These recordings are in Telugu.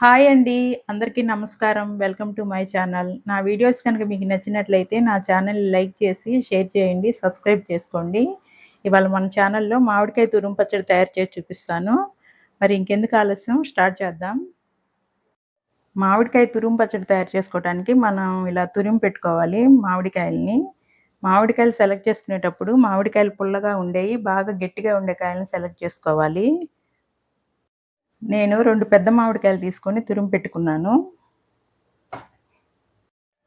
హాయ్ అండి. అందరికీ నమస్కారం. Welcome to my channel. నా వీడియోస్ కనుక మీకు నచ్చినట్లయితే నా ఛానల్ లైక్ చేసి, షేర్ చేయండి, సబ్స్క్రైబ్ చేసుకోండి. ఇవాళ మన ఛానల్‌లో మామిడికాయ తురుము పచ్చడి తయారు చేసి చూపిస్తాను. మరి ఇంకెందుకు ఆలస్యం స్టార్ట్ చేద్దాం. మామిడికాయ తురుము పచ్చడి తయారు చేసుకోవడానికి మనం ఇలా తురిమి పెట్టుకోవాలి మామిడికాయలని. మామిడికాయలు సెలెక్ట్ చేసుకునేటప్పుడు మామిడికాయలు పుల్లగా ఉండేవి, బాగా గట్టిగా ఉండే కాయలను సెలెక్ట్ చేసుకోవాలి. నేను రెండు పెద్ద మామిడికాయలు తీసుకొని తురుము పెట్టుకున్నాను.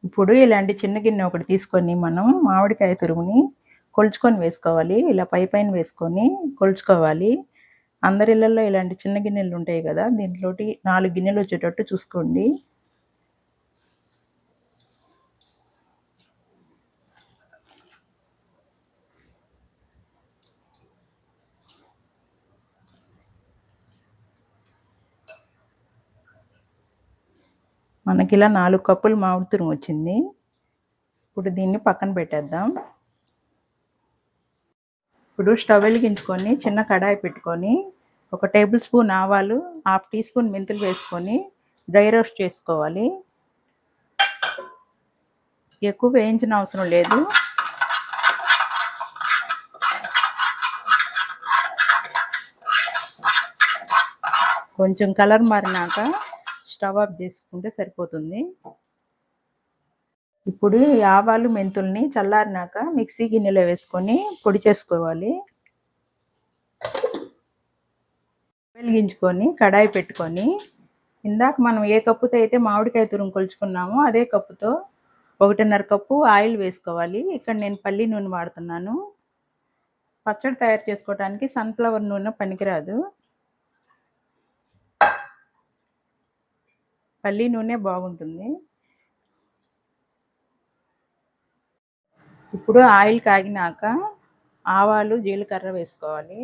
ఇప్పుడు ఇలాంటి చిన్న గిన్నె ఒకటి తీసుకొని మనం మామిడికాయ తురుముని కొలుచుకొని వేసుకోవాలి. ఇలా పై పైన వేసుకొని కొలుచుకోవాలి. అందరిల్లల్లో ఇలాంటి చిన్న గిన్నెలు ఉంటాయి కదా! దీంట్లోటి నాలుగు గిన్నెలు వచ్చేటట్టు చూసుకోండి. మనకి ఇలా నాలుగు కప్పులు మామిడి తురుము వచ్చింది. ఇప్పుడు దీన్ని పక్కన పెట్టేద్దాం. ఇప్పుడు స్టవ్ వెలిగించుకొని చిన్న కడాయి పెట్టుకొని ఒక టేబుల్ స్పూన్ ఆవాలు, హాఫ్ టీ స్పూన్ మెంతులు వేసుకొని డ్రై రోస్ట్ చేసుకోవాలి. ఎక్కువ వేయించిన అవసరం లేదు. కొంచెం కలర్ మారినాక స్టవ్ ఆఫ్ చేసుకుంటే సరిపోతుంది. ఇప్పుడు ఈ ఆవాలు, మెంతుల్ని చల్లారినాక మిక్సీ గిన్నెలో వేసుకొని పొడి చేసుకోవాలి. వెలిగించుకొని కడాయి పెట్టుకొని ఇందాక మనం ఏ కప్పుతో అయితే మామిడికాయ తురుము కొలుచుకున్నామో అదే కప్పుతో 1.5 కప్పు ఆయిల్ వేసుకోవాలి. ఇక్కడ నేను పల్లి నూనె వాడుతున్నాను. పచ్చడి తయారు చేసుకోవడానికి సన్‌ఫ్లవర్ నూనె పనికిరాదు. పల్లి నూనె బాగుంటుంది. ఇప్పుడు ఆయిల్ కాగినాక ఆవాలు, జీలకర్ర వేసుకోవాలి.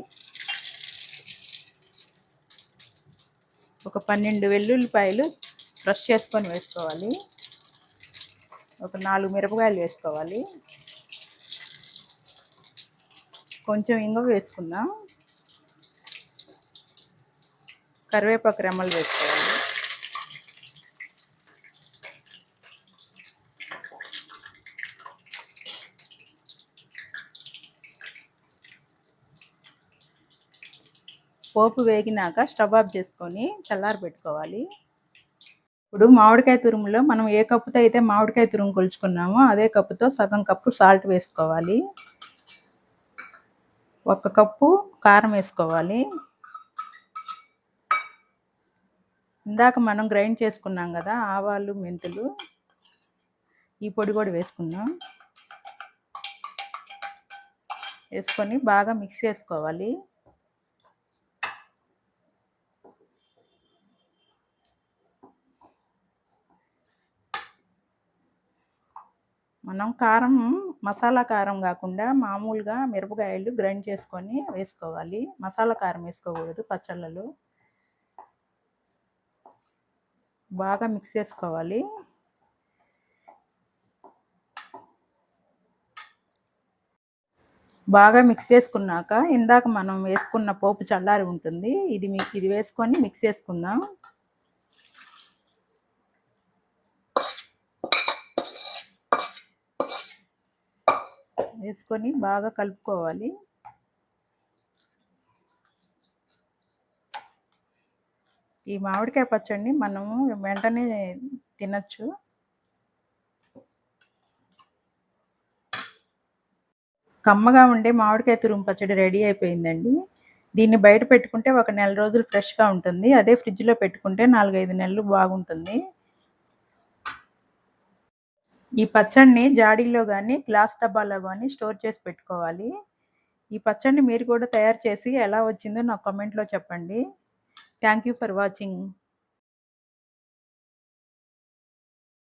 ఒక 12 వెల్లుల్లిపాయలు బ్రష్ చేసుకొని వేసుకోవాలి. ఒక నాలుగు మిరపకాయలు వేసుకోవాలి. కొంచెం ఇంగువ వేసుకుందాం. కరివేపాకు రెమ్మలు వేసుకోవాలి. పోపు వేగినాక స్టవ్ ఆఫ్ చేసుకొని చల్లారబెట్టుకోవాలి. ఇప్పుడు మామిడికాయ తురుములో మనం ఏ కప్పుతో అయితే మామిడికాయ తురుము కొలుచుకున్నామో అదే కప్పుతో సగం కప్పు సాల్ట్ వేసుకోవాలి. ఒక కప్పు కారం వేసుకోవాలి. ఇందాక మనం గ్రైండ్ చేసుకున్నాం కదా! ఆవాలు, మెంతులు ఈ పొడి కూడా వేసుకున్నాం వేసుకొని బాగా మిక్స్ చేసుకోవాలి. మనం కారం మసాలా కారం కాకుండా మామూలుగా మిరపకాయలు గ్రైండ్ చేసుకొని వేసుకోవాలి. మసాలా కారం వేసుకోకూడదు పచ్చళ్ళలో. బాగా మిక్స్ చేసుకోవాలి. బాగా మిక్స్ చేసుకున్నాక ఇందాక మనం వేసుకున్న పోపు చల్లారి ఉంటుంది. ఇది ఇది వేసుకొని మిక్స్ చేసుకుందాం. వేసుకొని బాగా కలుపుకోవాలి. ఈ మామిడికాయ పచ్చడిని మనము వెంటనే తినొచ్చు. కమ్మగా ఉండే మామిడికాయ తురుము పచ్చడి రెడీ అయిపోయిందండి. దీన్ని బయట పెట్టుకుంటే ఒక నెల రోజులు ఫ్రెష్‌గా ఉంటుంది. అదే ఫ్రిడ్జ్‌లో పెట్టుకుంటే 4, 5 నెలలు బాగుంటుంది. ఈ పచ్చడిని జాడీలో కానీ గ్లాస్ డబ్బాలో కానీ స్టోర్ చేసి పెట్టుకోవాలి. ఈ పచ్చడిని మీరు కూడా తయారు చేసి ఎలా వచ్చిందో నాకు కామెంట్‌లో చెప్పండి. Thank you for watching.